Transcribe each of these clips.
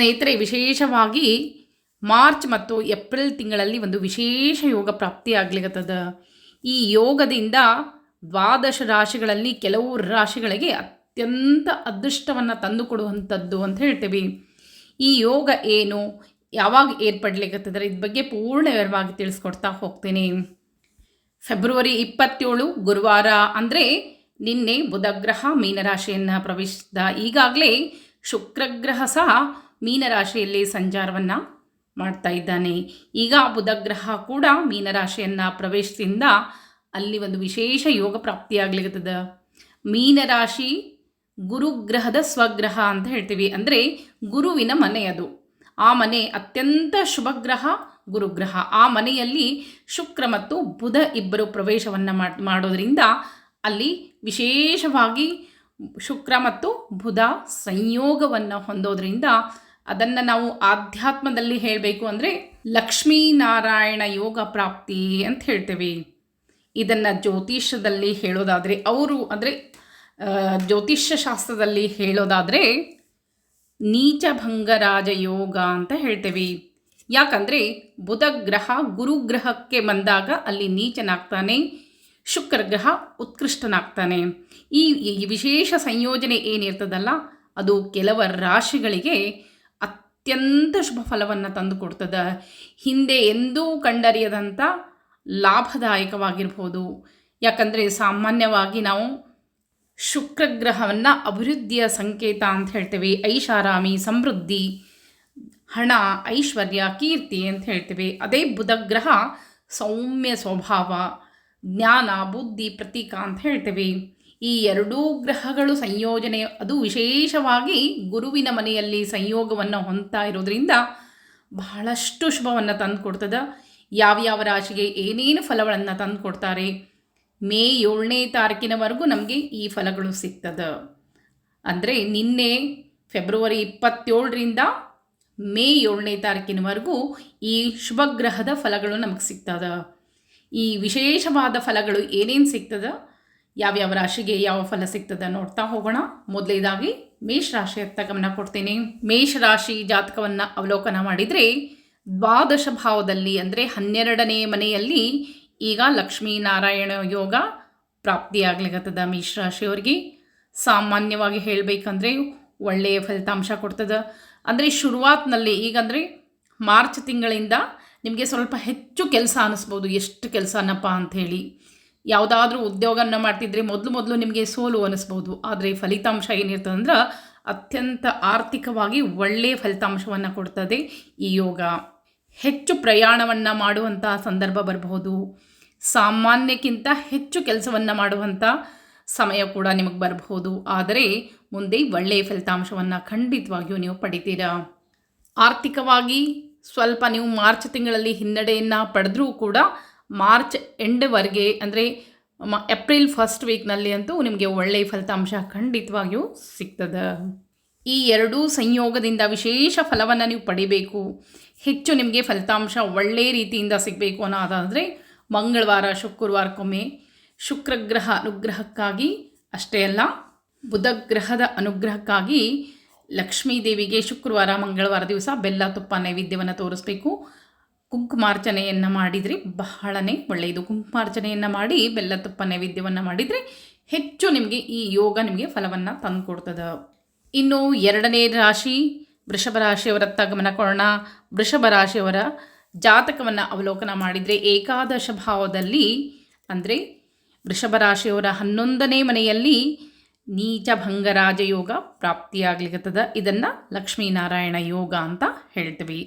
ಸ್ನೇಹಿತರೆ, ವಿಶೇಷವಾಗಿ ಮಾರ್ಚ್ ಮತ್ತು ಏಪ್ರಿಲ್ ತಿಂಗಳಲ್ಲಿ ಒಂದು ವಿಶೇಷ ಯೋಗ ಪ್ರಾಪ್ತಿಯಾಗ್ಲಿಕತ್ತದ ಈ ಯೋಗದಿಂದ ದ್ವಾದಶ ರಾಶಿಗಳಲ್ಲಿ ಕೆಲವು ರಾಶಿಗಳಿಗೆ ಅತ್ಯಂತ ಅದೃಷ್ಟವನ್ನು ತಂದುಕೊಡುವಂಥದ್ದು ಅಂತ ಹೇಳ್ತೀವಿ. ಈ ಯೋಗ ಏನು, ಯಾವಾಗ ಏರ್ಪಡ್ಲಿಕ್ಕತ್ತದ್ರೆ ಇದ್ರ ಬಗ್ಗೆ ಪೂರ್ಣ ವಿವರವಾಗಿ ತಿಳಿಸ್ಕೊಡ್ತಾ ಹೋಗ್ತೀನಿ. ಫೆಬ್ರವರಿ ಇಪ್ಪತ್ತೇಳು, ಗುರುವಾರ ಅಂದರೆ ನಿನ್ನೆ ಬುಧಗ್ರಹ ಮೀನರಾಶಿಯನ್ನು ಪ್ರವೇಶಿಸಿದ ಈಗಾಗಲೇ ಶುಕ್ರಗ್ರಹ ಸಹ ಮೀನರಾಶಿಯಲ್ಲಿ ಸಂಚಾರವನ್ನು ಮಾಡ್ತಾ ಇದ್ದಾನೆ. ಈಗ ಬುಧಗ್ರಹ ಕೂಡ ಮೀನರಾಶಿಯನ್ನು ಪ್ರವೇಶದಿಂದ ಅಲ್ಲಿ ಒಂದು ವಿಶೇಷ ಯೋಗ ಪ್ರಾಪ್ತಿಯಾಗ್ಲಿಕ್ಕತ್ತದ ಮೀನರಾಶಿ ಗುರುಗ್ರಹದ ಸ್ವಗ್ರಹ ಅಂತ ಹೇಳ್ತೀವಿ. ಅಂದರೆ ಗುರುವಿನ ಮನೆ ಅದು. ಆ ಮನೆ ಅತ್ಯಂತ ಶುಭಗ್ರಹ ಗುರುಗ್ರಹ. ಆ ಮನೆಯಲ್ಲಿ ಶುಕ್ರ ಮತ್ತು ಬುಧ ಇಬ್ಬರು ಪ್ರವೇಶವನ್ನು ಮಾಡೋದರಿಂದ ಅಲ್ಲಿ ವಿಶೇಷವಾಗಿ ಶುಕ್ರ ಮತ್ತು ಬುಧ ಸಂಯೋಗವನ್ನು ಹೊಂದೋದ್ರಿಂದ ಅದನ್ನು ನಾವು ಆಧ್ಯಾತ್ಮದಲ್ಲಿ ಹೇಳಬೇಕು ಅಂದರೆ ಲಕ್ಷ್ಮೀನಾರಾಯಣ ಯೋಗ ಪ್ರಾಪ್ತಿ ಅಂತ ಹೇಳ್ತೇವೆ. ಇದನ್ನು ಜ್ಯೋತಿಷ್ಯದಲ್ಲಿ ಹೇಳೋದಾದರೆ ಅವರು ಅಂದರೆ ಜ್ಯೋತಿಷ್ಯ ಶಾಸ್ತ್ರದಲ್ಲಿ ಹೇಳೋದಾದರೆ ನೀಚಭಂಗರಾಜ ಯೋಗ ಅಂತ ಹೇಳ್ತೇವೆ. ಯಾಕಂದರೆ ಬುಧ ಗ್ರಹ ಗುರುಗ್ರಹಕ್ಕೆ ಬಂದಾಗ ಅಲ್ಲಿ ನೀಚನಾಗ್ತಾನೆ ಶುಕ್ರ ಗ್ರಹ ಉತ್ಕೃಷ್ಟನಾಗ್ತಾನೆ. ಈ ವಿಶೇಷ ಸಂಯೋಜನೆ ಏನಿರ್ತದಲ್ಲ, ಅದು ಕೆಲವ ರಾಶಿಗಳಿಗೆ ಅತ್ಯಂತ ಶುಭ ಫಲವನ್ನು ತಂದುಕೊಡ್ತದೆ ಹಿಂದೆ ಎಂದೂ ಕಂಡರಿಯದಂಥ ಲಾಭದಾಯಕವಾಗಿರ್ಬೋದು. ಯಾಕಂದರೆ ಸಾಮಾನ್ಯವಾಗಿ ನಾವು ಶುಕ್ರಗ್ರಹವನ್ನು ಅಭಿವೃದ್ಧಿಯ ಸಂಕೇತ ಅಂತ ಹೇಳ್ತೇವೆ. ಐಷಾರಾಮಿ, ಸಮೃದ್ಧಿ, ಹಣ, ಐಶ್ವರ್ಯ, ಕೀರ್ತಿ ಅಂತ ಹೇಳ್ತೇವೆ. ಅದೇ ಬುಧಗ್ರಹ ಸೌಮ್ಯ ಸ್ವಭಾವ, ಜ್ಞಾನ, ಬುದ್ಧಿ, ಪ್ರತೀಕ ಅಂತ ಹೇಳ್ತೇವೆ. ಈ ಎರಡೂ ಗ್ರಹಗಳು ಸಂಯೋಜನೆ, ಅದು ವಿಶೇಷವಾಗಿ ಗುರುವಿನ ಮನೆಯಲ್ಲಿ ಸಂಯೋಗವನ್ನು ಹೊಂದ್ತಾ ಇರೋದ್ರಿಂದ ಬಹಳಷ್ಟು ಶುಭವನ್ನು ತಂದು ಕೊಡ್ತದೆ ಯಾವ್ಯಾವ ರಾಶಿಗೆ ಏನೇನು ಫಲಗಳನ್ನು ತಂದು ಕೊಡ್ತಾರೆ ಮೇ ಏಳನೇ ತಾರೀಕಿನವರೆಗೂ ನಮಗೆ ಈ ಫಲಗಳು ಸಿಗ್ತದೆ. ಅಂದರೆ ನಿನ್ನೆ ಫೆಬ್ರವರಿ ಇಪ್ಪತ್ತೇಳರಿಂದ ಮೇ ಏಳನೇ ತಾರೀಕಿನವರೆಗೂ ಈ ಶುಭಗ್ರಹದ ಫಲಗಳು ನಮಗೆ ಸಿಗ್ತದೆ. ಈ ವಿಶೇಷವಾದ ಫಲಗಳು ಏನೇನು ಸಿಗ್ತದ? ಯಾವ್ಯಾವ ರಾಶಿಗೆ ಯಾವ ಫಲ ಸಿಗ್ತದೆ ನೋಡ್ತಾ ಹೋಗೋಣ. ಮೊದಲೇದಾಗಿ ಮೇಷರಾಶಿಯತ್ತ ಗಮನ ಕೊಡ್ತೀನಿ. ಮೇಷರಾಶಿ ಜಾತಕವನ್ನು ಅವಲೋಕನ ಮಾಡಿದರೆ ದ್ವಾದಶ ಭಾವದಲ್ಲಿ ಅಂದರೆ ಹನ್ನೆರಡನೇ ಮನೆಯಲ್ಲಿ ಈಗ ಲಕ್ಷ್ಮೀನಾರಾಯಣ ಯೋಗ ಪ್ರಾಪ್ತಿಯಾಗ್ಲಿಕ್ಕತ್ತದ ಮೇಷರಾಶಿಯವ್ರಿಗೆ ಸಾಮಾನ್ಯವಾಗಿ ಹೇಳಬೇಕಂದ್ರೆ ಒಳ್ಳೆಯ ಫಲಿತಾಂಶ ಕೊಡ್ತದೆ. ಅಂದರೆ ಶುರುವಾತ್ನಲ್ಲಿ ಈಗಂದರೆ ಮಾರ್ಚ್ ತಿಂಗಳಿಂದ ನಿಮಗೆ ಸ್ವಲ್ಪ ಹೆಚ್ಚು ಕೆಲಸ ಅನ್ನಿಸ್ಬೋದು ಎಷ್ಟು ಕೆಲಸನಪ್ಪ ಅಂಥೇಳಿ ಯಾವುದಾದ್ರೂ ಉದ್ಯೋಗನ ಮಾಡ್ತಿದ್ರೆ ಮೊದಲು ಮೊದಲು ನಿಮಗೆ ಸೋಲು ಅನಿಸ್ಬೋದು. ಆದರೆ ಫಲಿತಾಂಶ ಏನಿರ್ತದೆ ಅಂದ್ರೆ ಅತ್ಯಂತ ಆರ್ಥಿಕವಾಗಿ ಒಳ್ಳೆಯ ಫಲಿತಾಂಶವನ್ನು ಕೊಡ್ತದೆ ಈ ಯೋಗ. ಹೆಚ್ಚು ಪ್ರಯಾಣವನ್ನು ಮಾಡುವಂಥ ಸಂದರ್ಭ ಬರಬಹುದು. ಸಾಮಾನ್ಯಕ್ಕಿಂತ ಹೆಚ್ಚು ಕೆಲಸವನ್ನು ಮಾಡುವಂಥ ಸಮಯ ಕೂಡ ನಿಮಗೆ ಬರಬಹುದು. ಆದರೆ ಮುಂದೆ ಒಳ್ಳೆಯ ಫಲಿತಾಂಶವನ್ನು ಖಂಡಿತವಾಗಿಯೂ ನೀವು ಪಡಿತೀರಾ? ಆರ್ಥಿಕವಾಗಿ ಸ್ವಲ್ಪ ನೀವು ಮಾರ್ಚ್ ತಿಂಗಳಲ್ಲಿ ಹಿನ್ನಡೆಯನ್ನು ಪಡೆದ್ರೂ ಕೂಡ ಮಾರ್ಚ್ ಎಂಡ್ವರೆಗೆ ಅಂದರೆ ಮ, ಏಪ್ರಿಲ್ ಫಸ್ಟ್ ವೀಕ್ನಲ್ಲಿ ಅಂತೂ ನಿಮಗೆ ಒಳ್ಳೆಯ ಫಲಿತಾಂಶ ಖಂಡಿತವಾಗಿಯೂ ಸಿಗ್ತದೆ. ಈ ಎರಡೂ ಸಂಯೋಗದಿಂದ ವಿಶೇಷ ಫಲವನ್ನು ನೀವು ಪಡಿಬೇಕು. ಹೆಚ್ಚು ನಿಮಗೆ ಫಲಿತಾಂಶ ಒಳ್ಳೆಯ ರೀತಿಯಿಂದ ಸಿಗಬೇಕು ಅನ್ನೋದಾದರೆ ಮಂಗಳವಾರ ಶುಕ್ರವಾರಕ್ಕೊಮ್ಮೆ ಶುಕ್ರಗ್ರಹ ಅನುಗ್ರಹಕ್ಕಾಗಿ ಅಷ್ಟೇ ಅಲ್ಲ ಬುಧಗ್ರಹದ ಅನುಗ್ರಹಕ್ಕಾಗಿ ಲಕ್ಷ್ಮೀ ದೇವಿಗೆ ಶುಕ್ರವಾರ, ಮಂಗಳವಾರ ದಿವಸ ಬೆಲ್ಲ, ತುಪ್ಪ, ನೈವೇದ್ಯವನ್ನು ತೋರಿಸ್ಬೇಕು. ಕುಂಕುಮಾರ್ಚನೆಯನ್ನು ಮಾಡಿದರೆ ಬಹಳನೇ ಒಳ್ಳೆಯದು. ಕುಂಕುಮಾರ್ಚನೆಯನ್ನು ಮಾಡಿ ಬೆಲ್ಲ ತುಪ್ಪ ನೈವೇದ್ಯವನ್ನು ಮಾಡಿದರೆ ಹೆಚ್ಚು ನಿಮಗೆ ಈ ಯೋಗ ನಿಮಗೆ ಫಲವನ್ನು ತಂದುಕೊಡ್ತದೆ. ಇನ್ನು ಎರಡನೇ ರಾಶಿ ವೃಷಭ ರಾಶಿಯವರತ್ತ ಗಮನ ಕೊಡೋಣ ವೃಷಭ ರಾಶಿಯವರ ಜಾತಕವನ್ನು ಅವಲೋಕನ ಮಾಡಿದರೆ ಏಕಾದಶ ಭಾವದಲ್ಲಿ ಅಂದರೆ ವೃಷಭ ರಾಶಿಯವರ ಹನ್ನೊಂದನೇ ಮನೆಯಲ್ಲಿ ನೀಚ ಭಂಗರಾಜ ಯೋಗ ಪ್ರಾಪ್ತಿಯಾಗ್ಲಿಕ್ಕತ್ತದ ಇದನ್ನು ಲಕ್ಷ್ಮೀನಾರಾಯಣ ಯೋಗ ಅಂತ ಹೇಳ್ತೀವಿ.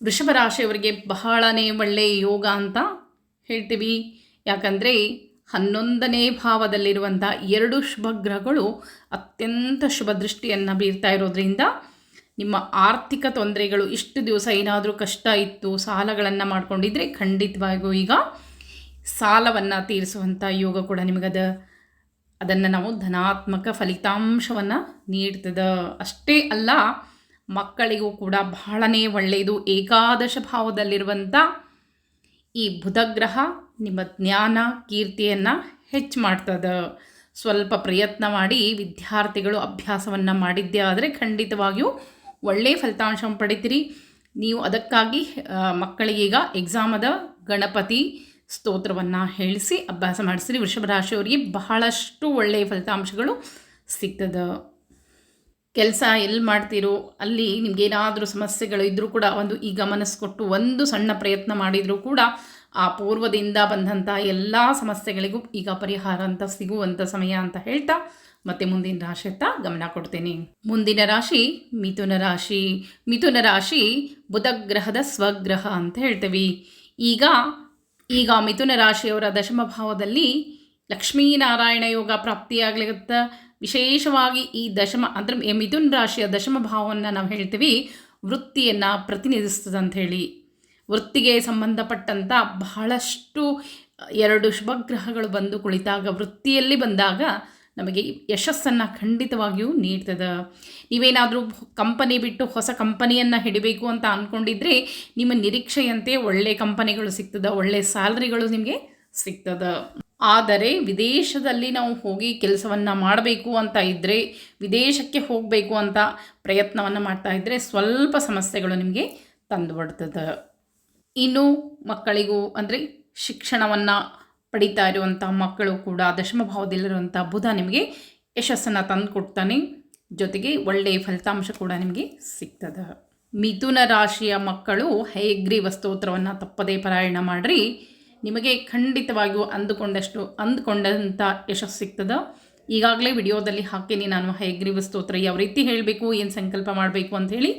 ವೃಷಭ ರಾಶಿಯವರಿಗೆ ಬಹಳನೇ ಒಳ್ಳೆಯ ಯೋಗ ಅಂತ ಹೇಳ್ತೀವಿ. ಯಾಕಂದರೆ ಹನ್ನೊಂದನೇ ಭಾವದಲ್ಲಿರುವಂಥ ಎರಡು ಶುಭ ಗ್ರಹಗಳು ಅತ್ಯಂತ ಶುಭ ದೃಷ್ಟಿಯನ್ನು ಬೀರ್ತಾ ಇರೋದ್ರಿಂದ ನಿಮ್ಮ ಆರ್ಥಿಕ ತೊಂದರೆಗಳು ಇಷ್ಟು ದಿವಸ ಏನಾದರೂ ಕಷ್ಟ ಇತ್ತು, ಸಾಲಗಳನ್ನು ಮಾಡ್ಕೊಂಡಿದ್ರೆ ಖಂಡಿತವಾಗಿಯೂ ಈಗ ಸಾಲವನ್ನು ತೀರಿಸುವಂಥ ಯೋಗ ಕೂಡ ನಿಮಗದ ಅದನ್ನು ನಾವು ಧನಾತ್ಮಕ ಫಲಿತಾಂಶವನ್ನು ನೀಡ್ತದೆ. ಅಷ್ಟೇ ಅಲ್ಲ ಮಕ್ಕಳಿಗೂ ಕೂಡ ಬಹಳನೇ ಒಳ್ಳೆಯದು ಏಕಾದಶ ಭಾವದಲ್ಲಿರುವಂಥ ಈ ಬುಧಗ್ರಹ ನಿಮ್ಮ ಜ್ಞಾನ ಕೀರ್ತಿಯನ್ನು ಹೆಚ್ಚು ಮಾಡ್ತದೆ. ಸ್ವಲ್ಪ ಪ್ರಯತ್ನ ಮಾಡಿ ವಿದ್ಯಾರ್ಥಿಗಳು ಅಭ್ಯಾಸವನ್ನು ಮಾಡಿದ್ದೇ ಆದರೆ ಖಂಡಿತವಾಗಿಯೂ ಒಳ್ಳೆಯ ಫಲಿತಾಂಶವನ್ನು ಪಡಿತೀರಿ. ನೀವು ಅದಕ್ಕಾಗಿ ಮಕ್ಕಳಿಗೀಗ ಎಕ್ಸಾಮದ ಗಣಪತಿ ಸ್ತೋತ್ರವನ್ನು ಹೇಳಿಸಿ, ಅಭ್ಯಾಸ ಮಾಡಿಸ್ರಿ. ವೃಷಭ ರಾಶಿಯವರಿಗೆ ಬಹಳಷ್ಟು ಒಳ್ಳೆಯ ಫಲಿತಾಂಶಗಳು ಸಿಗ್ತದೆ. ಕೆಲಸ ಎಲ್ಲಿ ಮಾಡ್ತೀರೋ, ಅಲ್ಲಿ ನಿಮಗೇನಾದರೂ ಸಮಸ್ಯೆಗಳು ಇದ್ದರೂ ಕೂಡ ಒಂದು ಈ ಗಮನಿಸ್ಕೊಟ್ಟು ಒಂದು ಸಣ್ಣ ಪ್ರಯತ್ನ ಮಾಡಿದರೂ ಕೂಡ ಆ ಪೂರ್ವದಿಂದ ಬಂದಂಥ ಎಲ್ಲ ಸಮಸ್ಯೆಗಳಿಗೂ ಈಗ ಪರಿಹಾರ ಅಂತ ಸಿಗುವಂಥ ಸಮಯ ಅಂತ ಹೇಳ್ತಾ ಮತ್ತೆ ಮುಂದಿನ ರಾಶಿಯತ್ತ ಗಮನ ಕೊಡ್ತೇನೆ. ಮುಂದಿನ ರಾಶಿ ಮಿಥುನ ರಾಶಿ. ಮಿಥುನ ರಾಶಿ ಬುಧ ಗ್ರಹದ ಸ್ವಗ್ರಹ ಅಂತ ಹೇಳ್ತೇವೆ. ಈಗ ಈಗ ಮಿಥುನ ರಾಶಿಯವರ ದಶಮ ಭಾವದಲ್ಲಿ ಲಕ್ಷ್ಮೀನಾರಾಯಣ ಯೋಗ ಪ್ರಾಪ್ತಿಯಾಗಲಿರುತ್ತ. ವಿಶೇಷವಾಗಿ ಈ ದಶಮ, ಅಂದರೆ ಮಿಥುನ್ ರಾಶಿಯ ದಶಮ ಭಾವವನ್ನು ನಾವು ಹೇಳ್ತೀವಿ, ವೃತ್ತಿಯನ್ನು ಪ್ರತಿನಿಧಿಸ್ತದೆ ಹೇಳಿ ವೃತ್ತಿಗೆ ಸಂಬಂಧಪಟ್ಟಂಥ ಬಹಳಷ್ಟು, ಎರಡು ಶುಭಗ್ರಹಗಳು ಬಂದು ಕುಳಿತಾಗ, ವೃತ್ತಿಯಲ್ಲಿ ಬಂದಾಗ ನಮಗೆ ಯಶಸ್ಸನ್ನು ಖಂಡಿತವಾಗಿಯೂ ನೀಡ್ತದೆ. ನೀವೇನಾದರೂ ಕಂಪನಿ ಬಿಟ್ಟು ಹೊಸ ಕಂಪನಿಯನ್ನು ಹಿಡಿಬೇಕು ಅಂತ ಅಂದ್ಕೊಂಡಿದ್ರೆ ನಿಮ್ಮ ನಿರೀಕ್ಷೆಯಂತೆ ಒಳ್ಳೆ ಕಂಪನಿಗಳು ಸಿಗ್ತದೆ, ಒಳ್ಳೆ ಸ್ಯಾಲ್ರಿಗಳು ನಿಮಗೆ ಸಿಗ್ತದೆ. ಆದರೆ ವಿದೇಶದಲ್ಲಿ ನಾವು ಹೋಗಿ ಕೆಲಸವನ್ನು ಮಾಡಬೇಕು ಅಂತ ಇದ್ದರೆ ವಿದೇಶಕ್ಕೆ ಹೋಗಬೇಕು ಅಂತ ಪ್ರಯತ್ನವನ್ನು ಮಾಡ್ತಾ ಇದ್ದರೆ ಸ್ವಲ್ಪ ಸಮಸ್ಯೆಗಳು ನಿಮಗೆ ತಂದುಬಿಡ್ತದೆ. ಇನ್ನು ಮಕ್ಕಳಿಗೂ ಅಂದರೆ ಶಿಕ್ಷಣವನ್ನು ಪಡಿತಾ ಇರುವಂಥ ಮಕ್ಕಳು ಕೂಡ ದಶಮ ಭಾವದಲ್ಲಿರುವಂಥ ಬುಧ ನಿಮಗೆ ಯಶಸ್ಸನ್ನು ತಂದು ಕೊಡ್ತಾನೆ ಜೊತೆಗೆ ಒಳ್ಳೆಯ ಫಲಿತಾಂಶ ಕೂಡ ನಿಮಗೆ ಸಿಗ್ತದೆ. ಮಿಥುನ ರಾಶಿಯ ಮಕ್ಕಳು ಹೈಗ್ರೀವ ವಸ್ತೋತ್ರವನ್ನು ತಪ್ಪದೇ ಪಾರಾಯಣ ಮಾಡಿರಿ. ನಿಮಗೆ ಖಂಡಿತವಾಗಿಯೂ ಅಂದುಕೊಂಡಷ್ಟು ಅಂದುಕೊಂಡಂಥ ಯಶಸ್ಸು ಸಿಗ್ತದೆ. ಈಗಾಗಲೇ ವಿಡಿಯೋದಲ್ಲಿ ಹಾಕೀನಿ ನಾನು ಹೈಗ್ರೀವ ಸ್ತೋತ್ರ. ಯಾವ ರೀತಿ ಹೇಳಬೇಕು, ಏನು ಸಂಕಲ್ಪ ಮಾಡಬೇಕು ಅಂಥೇಳಿ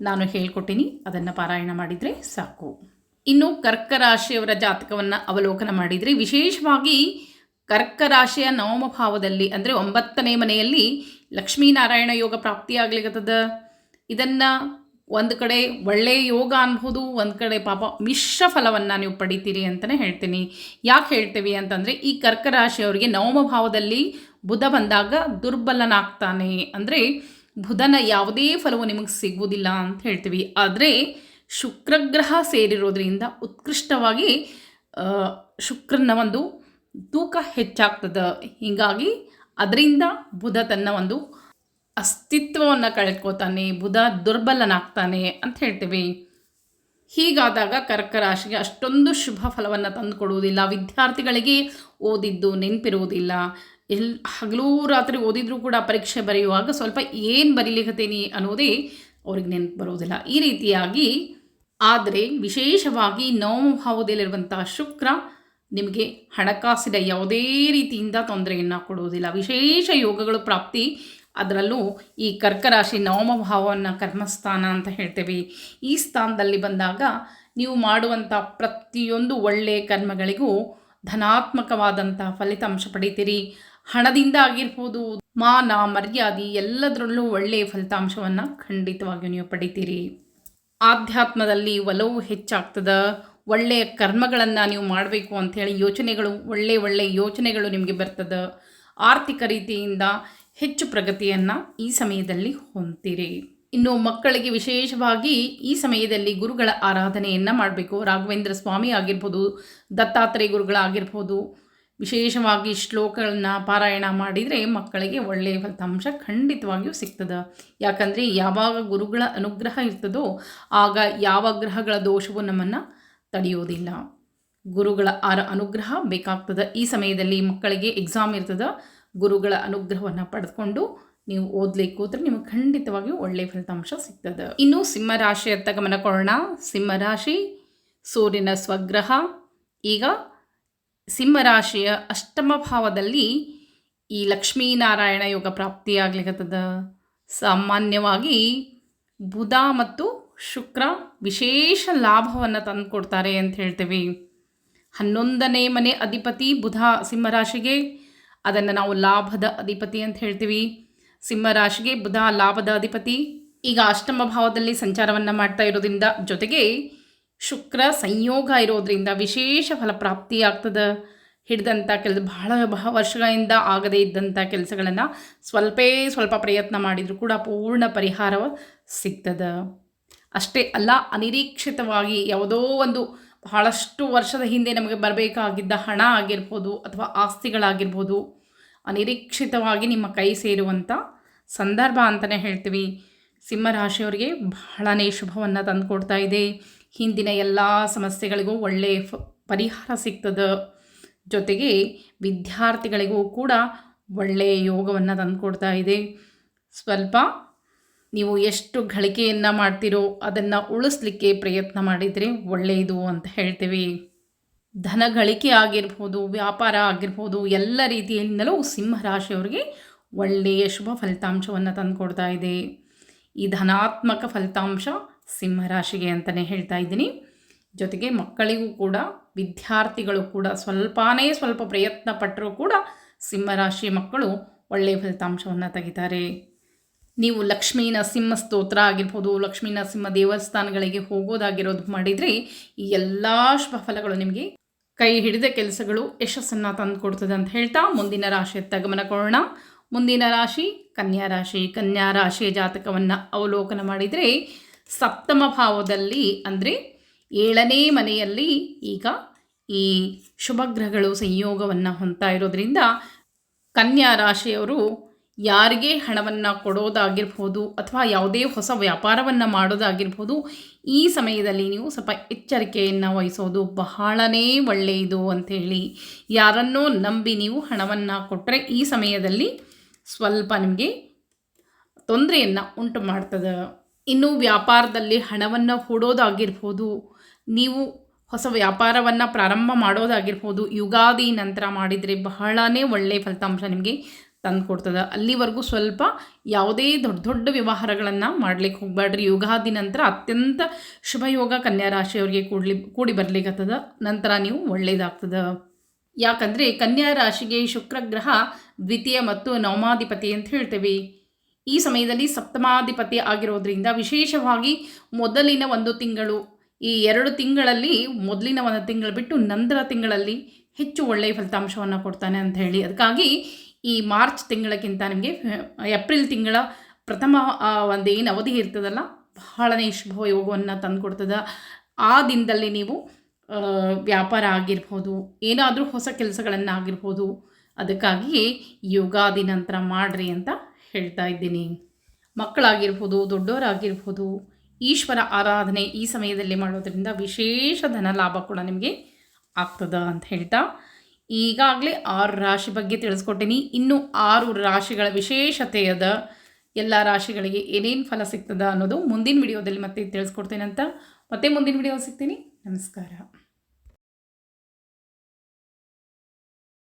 ನಾನು ಹೇಳ್ಕೊಟ್ಟಿನಿ. ಅದನ್ನು ಪಾರಾಯಣ ಮಾಡಿದರೆ ಸಾಕು. ಇನ್ನು ಕರ್ಕ ರಾಶಿಯವರ ಜಾತಕವನ್ನು ಅವಲೋಕನ ಮಾಡಿದರೆ ವಿಶೇಷವಾಗಿ ಕರ್ಕ ರಾಶಿಯ ನವಮ ಭಾವದಲ್ಲಿ ಅಂದರೆ ಒಂಬತ್ತನೇ ಮನೆಯಲ್ಲಿ ಲಕ್ಷ್ಮೀನಾರಾಯಣ ಯೋಗ ಪ್ರಾಪ್ತಿಯಾಗಲಿಗತದ ಇದನ್ನು ಒಂದು ಕಡೆ ಒಳ್ಳೆಯ ಯೋಗ ಅನ್ಬೋದು, ಒಂದು ಕಡೆ ಪಾಪ ಮಿಶ್ರ ಫಲವನ್ನು ನೀವು ಪಡಿತೀರಿ ಅಂತಲೇ ಹೇಳ್ತೀನಿ. ಯಾಕೆ ಹೇಳ್ತೀವಿ ಅಂತಂದರೆ, ಈ ಕರ್ಕ ರಾಶಿಯವರಿಗೆ ನವಮ ಭಾವದಲ್ಲಿ ಬುಧ ಬಂದಾಗ ದುರ್ಬಲನಾಗ್ತಾನೆ. ಅಂದರೆ ಬುಧನ ಯಾವುದೇ ಫಲವು ನಿಮಗೆ ಸಿಗುವುದಿಲ್ಲ ಅಂತ ಹೇಳ್ತೀವಿ. ಆದರೆ ಶುಕ್ರಗ್ರಹ ಸೇರಿರೋದ್ರಿಂದ ಉತ್ಕೃಷ್ಟವಾಗಿ ಶುಕ್ರನ ಒಂದು ತೂಕ ಹೆಚ್ಚಾಗ್ತದೆ. ಹೀಗಾಗಿ, ಅದರಿಂದ ಬುಧ ತನ್ನ ಒಂದು ಅಸ್ತಿತ್ವವನ್ನು ಕಳ್ಕೊತಾನೆ, ಬುಧ ದುರ್ಬಲನಾಗ್ತಾನೆ ಅಂತ ಹೇಳ್ತೀವಿ. ಹೀಗಾದಾಗ ಕರ್ಕ ರಾಶಿಗೆ ಅಷ್ಟೊಂದು ಶುಭ ಫಲವನ್ನು ತಂದುಕೊಡುವುದಿಲ್ಲ. ವಿದ್ಯಾರ್ಥಿಗಳಿಗೆ ಓದಿದ್ದು ನೆನಪಿರುವುದಿಲ್ಲ. ಎಲ್, ಹಗಲು ರಾತ್ರಿ ಓದಿದರೂ ಕೂಡ ಪರೀಕ್ಷೆ ಬರೆಯುವಾಗ ಸ್ವಲ್ಪ ಏನು ಬರೀಲಿಕ್ಕೀನಿ ಅನ್ನೋದೇ ಅವ್ರಿಗೆ ನೆನಪು ಬರುವುದಿಲ್ಲ ಈ ರೀತಿಯಾಗಿ ಆದರೆ ವಿಶೇಷವಾಗಿ ನವಮ ಭಾವದಲ್ಲಿರುವಂಥ ಶುಕ್ರ ನಿಮಗೆ ಹಣಕಾಸಿನ ಯಾವುದೇ ರೀತಿಯಿಂದ ತೊಂದರೆಯನ್ನು ಕೊಡುವುದಿಲ್ಲ. ವಿಶೇಷ ಯೋಗಗಳು ಪ್ರಾಪ್ತಿ ಅದರಲ್ಲೂ ಈ ಕರ್ಕರಾಶಿ ನವಮ ಭಾವವನ್ನು ಕರ್ಮಸ್ಥಾನ ಅಂತ ಹೇಳ್ತೇವೆ. ಈ ಸ್ಥಾನದಲ್ಲಿ ಬಂದಾಗ ನೀವು ಮಾಡುವಂಥ ಪ್ರತಿಯೊಂದು ಒಳ್ಳೆಯ ಕರ್ಮಗಳಿಗೂ ಧನಾತ್ಮಕವಾದಂಥ ಫಲಿತಾಂಶ ಪಡಿತೀರಿ. ಹಣದಿಂದ ಆಗಿರ್ಬೋದು, ಮಾನ, ಮರ್ಯಾದೆ ಎಲ್ಲದರಲ್ಲೂ ಒಳ್ಳೆಯ ಫಲಿತಾಂಶವನ್ನು ಖಂಡಿತವಾಗಿಯೂ ನೀವು ಪಡಿತೀರಿ. ಆಧ್ಯಾತ್ಮದಲ್ಲಿ ಒಲವು ಹೆಚ್ಚಾಗ್ತದೆ. ಒಳ್ಳೆಯ ಕರ್ಮಗಳನ್ನು ನೀವು ಮಾಡಬೇಕು ಅಂಥೇಳಿ ಯೋಚನೆಗಳು ಒಳ್ಳೆಯ ಒಳ್ಳೆಯ ಯೋಚನೆಗಳು ನಿಮಗೆ ಬರ್ತದೆ. ಆರ್ಥಿಕ ರೀತಿಯಿಂದ ಹೆಚ್ಚು ಪ್ರಗತಿಯನ್ನು ಈ ಸಮಯದಲ್ಲಿ ಹೊಂದ್ತೀರಿ ಇನ್ನು ಮಕ್ಕಳಿಗೆ ವಿಶೇಷವಾಗಿ ಈ ಸಮಯದಲ್ಲಿ ಗುರುಗಳ ಆರಾಧನೆಯನ್ನು ಮಾಡಬೇಕು. ರಾಘವೇಂದ್ರ ಸ್ವಾಮಿ ಆಗಿರ್ಬೋದು, ದತ್ತಾತ್ರೇಯ ಗುರುಗಳಾಗಿರ್ಬೋದು ವಿಶೇಷವಾಗಿ ಶ್ಲೋಕಗಳನ್ನ ಪಾರಾಯಣ ಮಾಡಿದರೆ ಮಕ್ಕಳಿಗೆ ಒಳ್ಳೆಯ ಫಲಿತಾಂಶ ಖಂಡಿತವಾಗಿಯೂ ಸಿಗ್ತದೆ. ಯಾಕಂದರೆ ಯಾವಾಗ ಗುರುಗಳ ಅನುಗ್ರಹ ಇರ್ತದೋ ಆಗ ಯಾವ ಗ್ರಹಗಳ ದೋಷವು ನಮ್ಮನ್ನು ತಡೆಯೋದಿಲ್ಲ. ಗುರುಗಳ ಆರ ಅನುಗ್ರಹ ಬೇಕಾಗ್ತದೆ. ಈ ಸಮಯದಲ್ಲಿ ಮಕ್ಕಳಿಗೆ ಎಕ್ಸಾಮ್ ಇರ್ತದೆ. ಗುರುಗಳ ಅನುಗ್ರಹವನ್ನು ಪಡೆದುಕೊಂಡು ನೀವು ಓದಲಿಕ್ಕೆ ಹೋದ್ರೆ ನಿಮಗೆ ಖಂಡಿತವಾಗಿಯೂ ಒಳ್ಳೆಯ ಫಲಿತಾಂಶ ಸಿಗ್ತದೆ. ಇನ್ನು ಸಿಂಹರಾಶಿಯತ್ತ ಗಮನ ಕೊಡೋಣ. ಸಿಂಹರಾಶಿ ಸೂರ್ಯನ ಸ್ವಗ್ರಹ. ಈಗ ಸಿಂಹರಾಶಿಯ ಅಷ್ಟಮ ಭಾವದಲ್ಲಿ ಈ ಲಕ್ಷ್ಮೀನಾರಾಯಣ ಯೋಗ ಪ್ರಾಪ್ತಿಯಾಗ್ಲಿಕ್ಕತ್ತದ ಸಾಮಾನ್ಯವಾಗಿ ಬುಧ ಮತ್ತು ಶುಕ್ರ ವಿಶೇಷ ಲಾಭವನ್ನು ತಂದುಕೊಡ್ತಾರೆ ಅಂತ ಹೇಳ್ತೇವೆ. ಹನ್ನೊಂದನೇ ಮನೆ ಅಧಿಪತಿ ಬುಧ ಸಿಂಹರಾಶಿಗೆ ಅದನ್ನು ನಾವು ಲಾಭದ ಅಧಿಪತಿ ಅಂತ ಹೇಳ್ತೀವಿ. ಸಿಂಹರಾಶಿಗೆ ಬುಧ ಲಾಭದ ಅಧಿಪತಿ. ಈಗ ಅಷ್ಟಮ ಭಾವದಲ್ಲಿ ಸಂಚಾರವನ್ನು ಮಾಡ್ತಾ ಇರೋದ್ರಿಂದ ಜೊತೆಗೆ ಶುಕ್ರ ಸಂಯೋಗ ಇರೋದ್ರಿಂದ ವಿಶೇಷ ಫಲಪ್ರಾಪ್ತಿಯಾಗ್ತದೆ ಹಿಡಿದಂಥ ಕೆಲಸ ಬಹಳ ಬಹಳ ವರ್ಷಗಳಿಂದ ಆಗದೇ ಇದ್ದಂಥ ಕೆಲಸಗಳನ್ನು ಸ್ವಲ್ಪೇ ಸ್ವಲ್ಪ ಪ್ರಯತ್ನ ಮಾಡಿದರೂ ಕೂಡ ಪೂರ್ಣ ಪರಿಹಾರ ಸಿಗ್ತದೆ. ಅಷ್ಟೇ ಅಲ್ಲ, ಅನಿರೀಕ್ಷಿತವಾಗಿ ಯಾವುದೋ ಒಂದು ಬಹಳಷ್ಟು ವರ್ಷದ ಹಿಂದೆ ನಮಗೆ ಬರಬೇಕಾಗಿದ್ದ ಹಣ ಆಗಿರ್ಬೋದು ಅಥವಾ ಆಸ್ತಿಗಳಾಗಿರ್ಬೋದು ಅನಿರೀಕ್ಷಿತವಾಗಿ ನಿಮ್ಮ ಕೈ ಸೇರುವಂಥ ಸಂದರ್ಭ ಅಂತಲೇ ಹೇಳ್ತೀವಿ. ಸಿಂಹರಾಶಿಯವರಿಗೆ ಬಹಳನೇ ಶುಭವನ್ನು ತಂದುಕೊಡ್ತಾ ಇದೆ. ಹಿಂದಿನ ಎಲ್ಲ ಸಮಸ್ಯೆಗಳಿಗೂ ಒಳ್ಳೆಯ ಪರಿಹಾರ ಸಿಗ್ತದೆ. ಜೊತೆಗೆ ವಿದ್ಯಾರ್ಥಿಗಳಿಗೂ ಕೂಡ ಒಳ್ಳೆಯ ಯೋಗವನ್ನು ತಂದುಕೊಡ್ತಾ ಇದೆ. ಸ್ವಲ್ಪ ನೀವು ಎಷ್ಟು ಗಳಿಕೆಯನ್ನು ಮಾಡ್ತೀರೋ ಅದನ್ನು ಉಳಿಸ್ಲಿಕ್ಕೆ ಪ್ರಯತ್ನ ಮಾಡಿದರೆ ಒಳ್ಳೆಯದು ಅಂತ ಹೇಳ್ತೀವಿ. ಧನ ಗಳಿಕೆ ಆಗಿರ್ಬೋದು, ವ್ಯಾಪಾರ ಆಗಿರ್ಬೋದು, ಎಲ್ಲ ರೀತಿಯಿಂದಲೂ ಸಿಂಹರಾಶಿಯವರಿಗೆ ಒಳ್ಳೆಯ ಶುಭ ಫಲಿತಾಂಶವನ್ನು ತಂದುಕೊಡ್ತಾ ಇದೆ. ಈ ಧನಾತ್ಮಕ ಫಲಿತಾಂಶ ಸಿಂಹರಾಶಿಗೆ ಅಂತಲೇ ಹೇಳ್ತಾ ಇದ್ದೀನಿ. ಜೊತೆಗೆ ಮಕ್ಕಳಿಗೂ ಕೂಡ, ವಿದ್ಯಾರ್ಥಿಗಳು ಕೂಡ ಸ್ವಲ್ಪನೇ ಸ್ವಲ್ಪ ಪ್ರಯತ್ನ ಪಟ್ಟರೂ ಕೂಡ ಸಿಂಹರಾಶಿ ಮಕ್ಕಳು ಒಳ್ಳೆಯ ಫಲಿತಾಂಶವನ್ನು ತೆಗಿತಾರೆ. ನೀವು ಲಕ್ಷ್ಮೀ ನರಸಿಂಹ ಸ್ತೋತ್ರ ಆಗಿರ್ಬೋದು, ಲಕ್ಷ್ಮೀ ನರಸಿಂಹ ದೇವಸ್ಥಾನಗಳಿಗೆ ಹೋಗೋದಾಗಿರೋದು ಮಾಡಿದರೆ ಈ ಎಲ್ಲ ಶುಭ ನಿಮಗೆ ಕೈ ಹಿಡಿದ ಕೆಲಸಗಳು ಯಶಸ್ಸನ್ನು ತಂದುಕೊಡ್ತದೆ ಅಂತ ಹೇಳ್ತಾ ಮುಂದಿನ ರಾಶಿಯತ್ತ ಗಮನ ಕೊಡೋಣ. ಮುಂದಿನ ರಾಶಿ ಕನ್ಯಾ ರಾಶಿ. ಕನ್ಯಾ ರಾಶಿಯ ಜಾತಕವನ್ನು ಅವಲೋಕನ ಮಾಡಿದರೆ ಸಪ್ತಮ ಭಾವದಲ್ಲಿ ಅಂದರೆ ಏಳನೇ ಮನೆಯಲ್ಲಿ ಈಗ ಈ ಶುಭಗ್ರಹಗಳು ಸಂಯೋಗವನ್ನು ಹೊಂದ್ತಾ ಇರೋದ್ರಿಂದ ಕನ್ಯಾ ರಾಶಿಯವರು ಯಾರಿಗೆ ಹಣವನ್ನು ಕೊಡೋದಾಗಿರ್ಬೋದು ಅಥವಾ ಯಾವುದೇ ಹೊಸ ವ್ಯಾಪಾರವನ್ನು ಮಾಡೋದಾಗಿರ್ಬೋದು, ಈ ಸಮಯದಲ್ಲಿ ನೀವು ಸ್ವಲ್ಪ ಎಚ್ಚರಿಕೆಯನ್ನು ವಹಿಸೋದು ಬಹಳನೇ ಒಳ್ಳೆಯದು ಅಂಥೇಳಿ ಯಾರನ್ನೋ ನಂಬಿ ನೀವು ಹಣವನ್ನು ಕೊಟ್ಟರೆ ಈ ಸಮಯದಲ್ಲಿ ಸ್ವಲ್ಪ ನಿಮಗೆ ತೊಂದರೆಯನ್ನು ಉಂಟು ಮಾಡ್ತದೆ. ಇನ್ನು ವ್ಯಾಪಾರದಲ್ಲಿ ಹಣವನ್ನು ಹೂಡೋದಾಗಿರ್ಬೋದು, ನೀವು ಹೊಸ ವ್ಯಾಪಾರವನ್ನು ಪ್ರಾರಂಭ ಮಾಡೋದಾಗಿರ್ಬೋದು, ಯುಗಾದಿ ನಂತರ ಮಾಡಿದರೆ ಬಹಳನೇ ಒಳ್ಳೆಯ ಫಲಿತಾಂಶ ನಿಮಗೆ ತಂದು ಕೊಡ್ತದೆ. ಅಲ್ಲಿವರೆಗೂ ಸ್ವಲ್ಪ ಯಾವುದೇ ದೊಡ್ಡ ದೊಡ್ಡ ವ್ಯವಹಾರಗಳನ್ನು ಮಾಡ್ಲಿಕ್ಕೆ ಹೋಗ್ಬೇಡ್ರಿ ಯುಗಾದಿ ನಂತರ ಅತ್ಯಂತ ಶುಭ ಯೋಗ ಕನ್ಯಾ ರಾಶಿಯವರಿಗೆ ಕೂಡ್ಲಿ, ಕೂಡಿ ಬರ್ಲಿಕ್ಕತ್ತದ ನಂತರ ನೀವು ಒಳ್ಳೆಯದಾಗ್ತದೆ ಯಾಕಂದರೆ ಕನ್ಯಾ ರಾಶಿಗೆ ಶುಕ್ರ ಗ್ರಹ ದ್ವಿತೀಯ ಮತ್ತು ನವಮಾಧಿಪತಿ ಅಂತ ಹೇಳ್ತೇವೆ. ಈ ಸಮಯದಲ್ಲಿ ಸಪ್ತಮಾಧಿಪತಿ ಆಗಿರೋದ್ರಿಂದ ವಿಶೇಷವಾಗಿ ಮೊದಲಿನ ಒಂದು ತಿಂಗಳು, ಈ ಎರಡು ತಿಂಗಳಲ್ಲಿ ಮೊದಲಿನ ಒಂದು ತಿಂಗಳು ಬಿಟ್ಟು ನಂತರ ತಿಂಗಳಲ್ಲಿ ಹೆಚ್ಚು ಒಳ್ಳೆಯ ಫಲಿತಾಂಶವನ್ನು ಕೊಡ್ತಾನೆ ಅಂತ ಹೇಳಿ. ಅದಕ್ಕಾಗಿ ಈ ಮಾರ್ಚ್ ತಿಂಗಳಕ್ಕಿಂತ ನಿಮಗೆ ಏಪ್ರಿಲ್ ತಿಂಗಳ ಪ್ರಥಮ ಒಂದು ಏನು ಅವಧಿ ಇರ್ತದಲ್ಲ, ಬಹಳನೇ ಶುಭ ಯೋಗವನ್ನು ತಂದುಕೊಡ್ತದೆ. ಆ ದಿನದಲ್ಲಿ ನೀವು ವ್ಯಾಪಾರ ಆಗಿರ್ಬೋದು, ಏನಾದರೂ ಹೊಸ ಕೆಲಸಗಳನ್ನು ಆಗಿರ್ಬೋದು ಅದಕ್ಕಾಗಿ ಯುಗಾದಿ ನಂತರ ಮಾಡಿರಿ ಅಂತ ಹೇಳ್ತಾ ಇದ್ದೀನಿ. ಮಕ್ಕಳಾಗಿರ್ಬೋದು, ದೊಡ್ಡವರಾಗಿರ್ಬೋದು, ಈಶ್ವರ ಆರಾಧನೆ ಈ ಸಮಯದಲ್ಲಿ ಮಾಡೋದರಿಂದ ವಿಶೇಷ ಧನ ಲಾಭ ಕೂಡ ನಿಮಗೆ ಆಗ್ತದ ಅಂತ ಹೇಳ್ತಾ ಈಗಾಗಲೇ ಆರು ರಾಶಿ ಬಗ್ಗೆ ತಿಳಿಸ್ಕೊಟ್ಟಿನಿ. ಇನ್ನು ಆರು ರಾಶಿಗಳ ವಿಶೇಷತೆಯದ ಎಲ್ಲ ರಾಶಿಗಳಿಗೆ ಏನೇನು ಫಲ ಸಿಗ್ತದ ಅನ್ನೋದು ಮುಂದಿನ ವಿಡಿಯೋದಲ್ಲಿ ಮತ್ತೆ ತಿಳಿಸ್ಕೊಡ್ತೇನೆ ಅಂತ ಮತ್ತೆ ಮುಂದಿನ ವಿಡಿಯೋ ಸಿಗ್ತೀನಿ. ನಮಸ್ಕಾರ.